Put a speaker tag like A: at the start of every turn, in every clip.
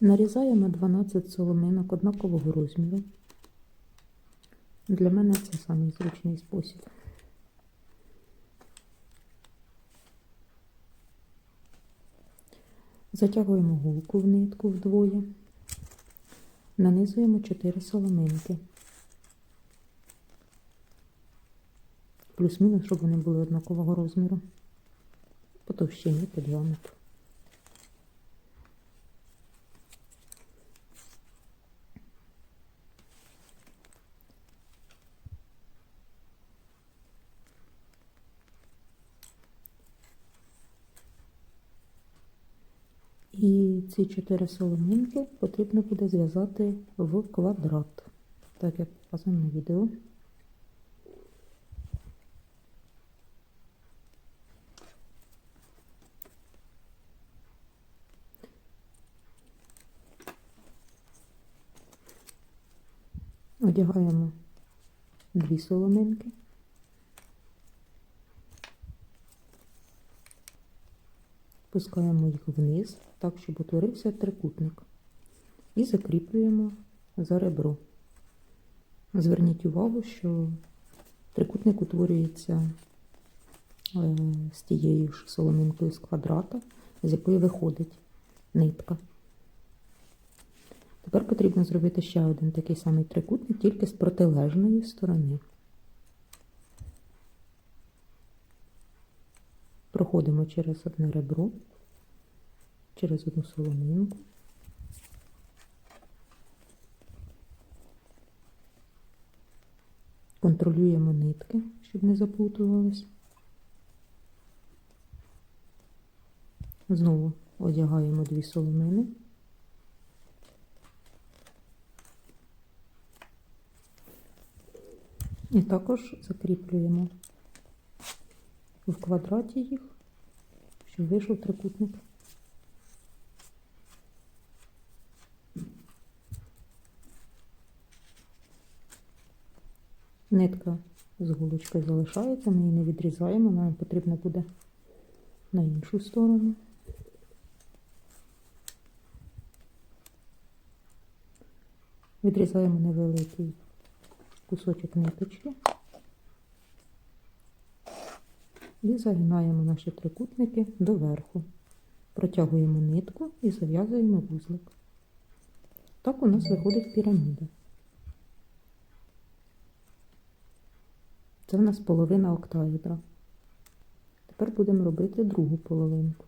A: Нарізаємо 12 соломинок однакового розміру. Для мене це самий зручний спосіб. Затягуємо голку в нитку вдвоє. Нанизуємо 4 соломинки. Плюс-мінус, щоб вони були однакового розміру. По товщині по діаметру. І ці чотири соломинки потрібно буде зв'язати в квадрат, так як показано на відео. Одягаємо дві соломинки. Пускаємо їх вниз, так, щоб утворився трикутник. І закріплюємо за ребро. Зверніть увагу, що трикутник утворюється е, з тією ж соломинкою з квадрата, з якої виходить нитка. Тепер потрібно зробити ще один такий самий трикутник, тільки з протилежної сторони. Проходимо через одне ребро, через одну соломинку. Контролюємо нитки, щоб не заплутувались. Знову одягаємо дві соломини. І також закріплюємо в квадраті їх, щоб вийшов трикутник. Нитка з голочкою залишається, ми її не відрізаємо, нам потрібно буде на іншу сторону. Відрізаємо невеликий кусочок ниточки і загинаємо наші трикутники доверху. Протягуємо нитку і зав'язуємо вузлик. Так у нас виходить піраміда. Це в нас половина октаедра. Тепер будемо робити другу половинку.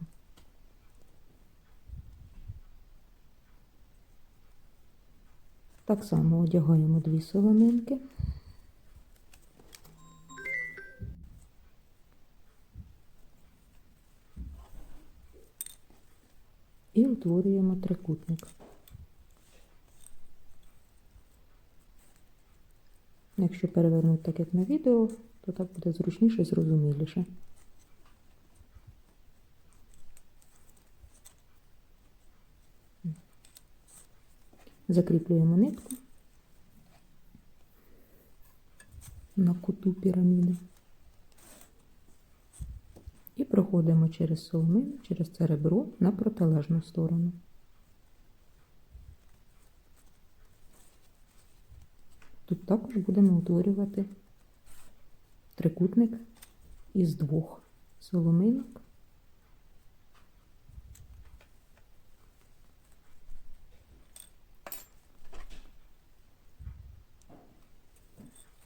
A: Так само одягаємо дві соломинки. І утворюємо трикутник. Якщо перевернути так, як на відео, то так буде зручніше і зрозуміліше. Закріплюємо нитку на куту піраміди. Проходимо через соломину, через це ребро на протилежну сторону. Тут також будемо утворювати трикутник із двох соломинок.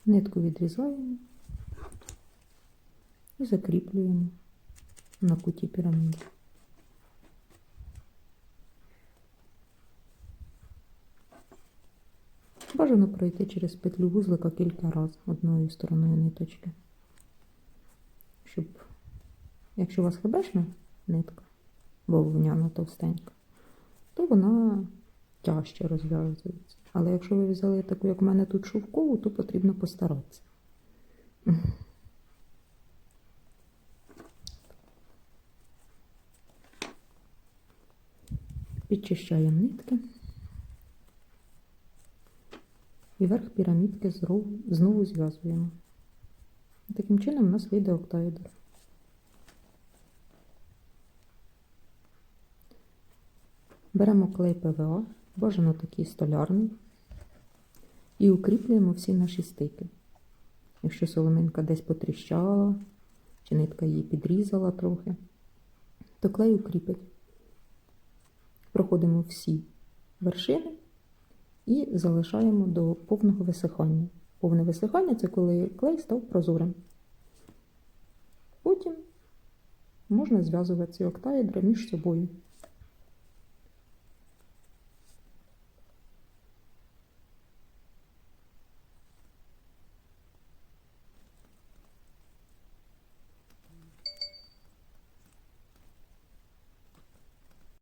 A: Нитку відрізаємо і закріплюємо на куті піраміди. Бажано пройти через петлю вузлика кілька разів одною стороною ниточки. Щоб, якщо у вас хебешна нитка, вовняна товстенька, то вона тяжче розв'язується. Але якщо ви взяли таку, як в мене тут шовкову, то потрібно постаратися. Підчищаємо нитки. І верх пірамідки знову, знову зв'язуємо. Таким чином у нас вийде октаедр. Беремо клей ПВА, бажано такий столярний, і укріплюємо всі наші стики. Якщо соломинка десь потріщала, чи нитка її підрізала трохи, то клей укріпить. Проходимо всі вершини і залишаємо до повного висихання. Повне висихання це коли клей став прозорим. Потім можна зв'язувати ці октаїдри між собою.